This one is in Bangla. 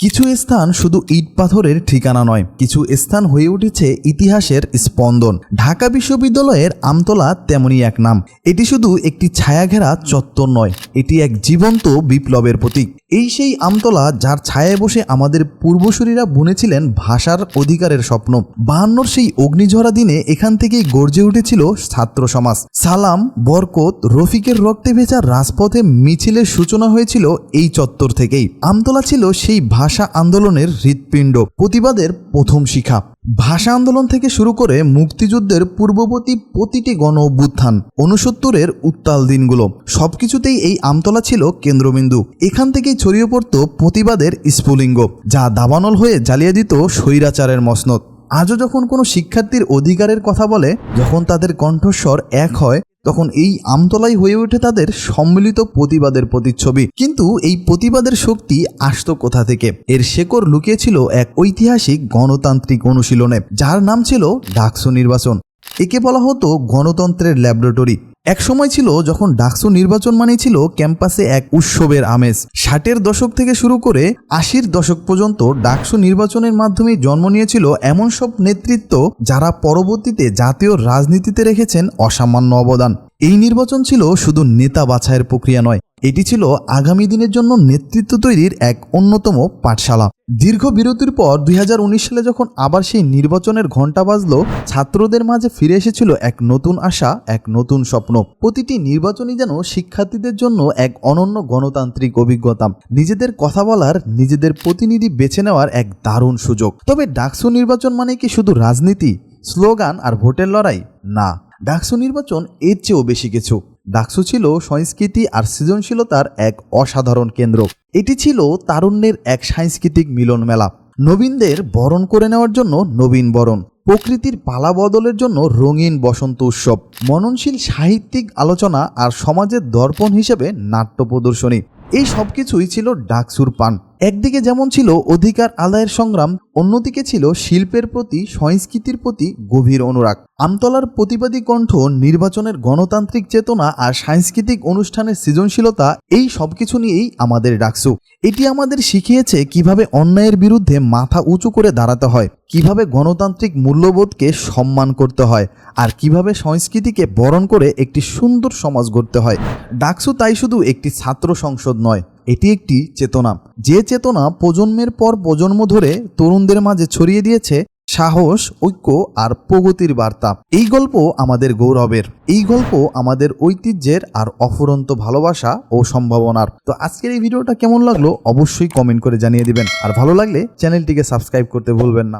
কিছু স্থান শুধু ইট পাথরের ঠিকানা নয়, কিছু স্থান হয়ে উঠেছে ইতিহাসের স্পন্দন। ঢাকা বিশ্ববিদ্যালয়ের আমতলা তেমনই এক নাম। এটি শুধু একটি ছায়াঘেরা চত্বর নয়, এটি এক জীবন্ত বিপ্লবের প্রতীক। এই সেই আমতলা যার ছায়ায় বসে আমাদের পূর্বসূরীরা বুনেছিলেন ভাষার অধিকারের স্বপ্ন। বাহান্নর সেই অগ্নিঝরা দিনে এখান থেকেই গর্জে উঠেছিল ছাত্র সমাজ। সালাম, বরকত, রফিকের রক্তে ভেজা রাজপথে মিছিলের সূচনা হয়েছিল এই চত্বর থেকেই। আমতলা ছিল সেই ভাষা আন্দোলনের হৃৎপিণ্ড, প্রতিবাদের প্রথম শিখা। ভাষা আন্দোলন থেকে শুরু করে মুক্তিযুদ্ধের পূর্ববর্তী প্রতিটি গণ অভ্যুত্থান উনসত্তরের উত্তাল দিনগুলো, সবকিছুতেই এই আমতলা ছিল কেন্দ্রবিন্দু। এখান থেকেই ছড়িয়ে পড়ত প্রতিবাদের স্ফুলিঙ্গ, যা দাবানল হয়ে জ্বালিয়ে দিত স্বৈরাচারের মসনদ। আজও যখন কোনো শিক্ষার্থীর অধিকারের কথা বলে, যখন তাদের কণ্ঠস্বর এক হয় তখন এই আমতলাই হয়ে ওঠে তাদের সম্মিলিত প্রতিবাদের প্রতিচ্ছবি। কিন্তু এই প্রতিবাদের শক্তি আসত কোথা থেকে? এর শেকড় লুকিয়েছিল এক ঐতিহাসিক গণতান্ত্রিক অনুশীলনে, যার নাম ছিল ডাকসু নির্বাচন। একে বলা হতো গণতন্ত্রের ল্যাবরেটরি। এক সময় ছিল যখন ডাকসু নির্বাচন মানে ছিল ক্যাম্পাসে এক উৎসবের আমেজ। ষাটের দশক থেকে শুরু করে আশির দশক পর্যন্ত ডাকসু নির্বাচনের মাধ্যমে জন্ম নিয়েছিল এমন সব নেতৃত্ব যারা পরবর্তীতে জাতীয় রাজনীতিতে রেখেছেন অসামান্য অবদান। এই নির্বাচন ছিল শুধু নেতা বাছাইয়ের প্রক্রিয়া নয়, এটি ছিল আগামী দিনের জন্য নেতৃত্ব তৈরির এক অন্যতম পাঠশালা। দীর্ঘ বিরতির পর দুই হাজার উনিশ সালে যখন আবার সেই নির্বাচনের ঘণ্টা বাজল, ছাত্রদের মাঝে ফিরে এসেছিল এক নতুন আশা, এক নতুন স্বপ্ন। প্রতিটি নির্বাচনই যেন শিক্ষার্থীদের জন্য এক অনন্য গণতান্ত্রিক অভিজ্ঞতা। নিজেদের কথা বলার, নিজেদের প্রতিনিধি বেছে নেওয়ার এক দারুণ সুযোগ। তবে ডাকসু নির্বাচন মানে কি শুধু রাজনীতি, স্লোগান আর ভোটের লড়াই? না। ডাকসু নির্বাচন এর চেয়েও বেশি কিছু। ডাকসু ছিল সংস্কৃতি আর সৃজনশীলতার এক অসাধারণ কেন্দ্র। এটি ছিল তারুণ্যের এক সাংস্কৃতিক মিলন মেলা। নবীনদের বরণ করে নেওয়ার জন্য নবীন বরণ, প্রকৃতির পালা বদলের জন্য রঙিন বসন্ত উৎসব, মননশীল সাহিত্যিক আলোচনা আর সমাজের দর্পণ হিসেবে নাট্য প্রদর্শনী। এই সব কিছুই ছিল ডাকসুর পান। একদিকে যেমন ছিল অধিকার আদায়ের সংগ্রাম, অন্যদিকে ছিল শিল্পের প্রতি, সংস্কৃতির প্রতি গভীর অনুরাগ। আমতলার প্রতিবাদী কণ্ঠ, নির্বাচনের গণতান্ত্রিক চেতনা আর সাংস্কৃতিক অনুষ্ঠানের সৃজনশীলতা, এই সব কিছু নিয়েই আমাদের ডাকসু। এটি আমাদের শিখিয়েছে কীভাবে অন্যায়ের বিরুদ্ধে মাথা উঁচু করে দাঁড়াতে হয়, কীভাবে গণতান্ত্রিক মূল্যবোধকে সম্মান করতে হয়, আর কীভাবে সংস্কৃতিকে বরণ করে একটি সুন্দর সমাজ গড়তে হয়। ডাকসু তাই শুধু একটি ছাত্র সংসদ নয় এটি একটি চেতনা। যে চেতনা প্রজন্মের পর প্রজন্ম ধরে তরুণদের মাঝে ছড়িয়ে দিয়েছে সাহস, ঐক্য আর প্রগতির বার্তা। এই গল্প আমাদের গৌরবের। এই গল্প আমাদের ঐতিহ্যের আর অফুরন্ত ভালোবাসা ও সম্ভাবনার। তো আজকের এই ভিডিওটা কেমন লাগল অবশ্যই কমেন্ট করে জানিয়ে দিবেন। আর ভালো লাগলে চ্যানেলটিকে সাবস্ক্রাইব করতে ভুলবেন না।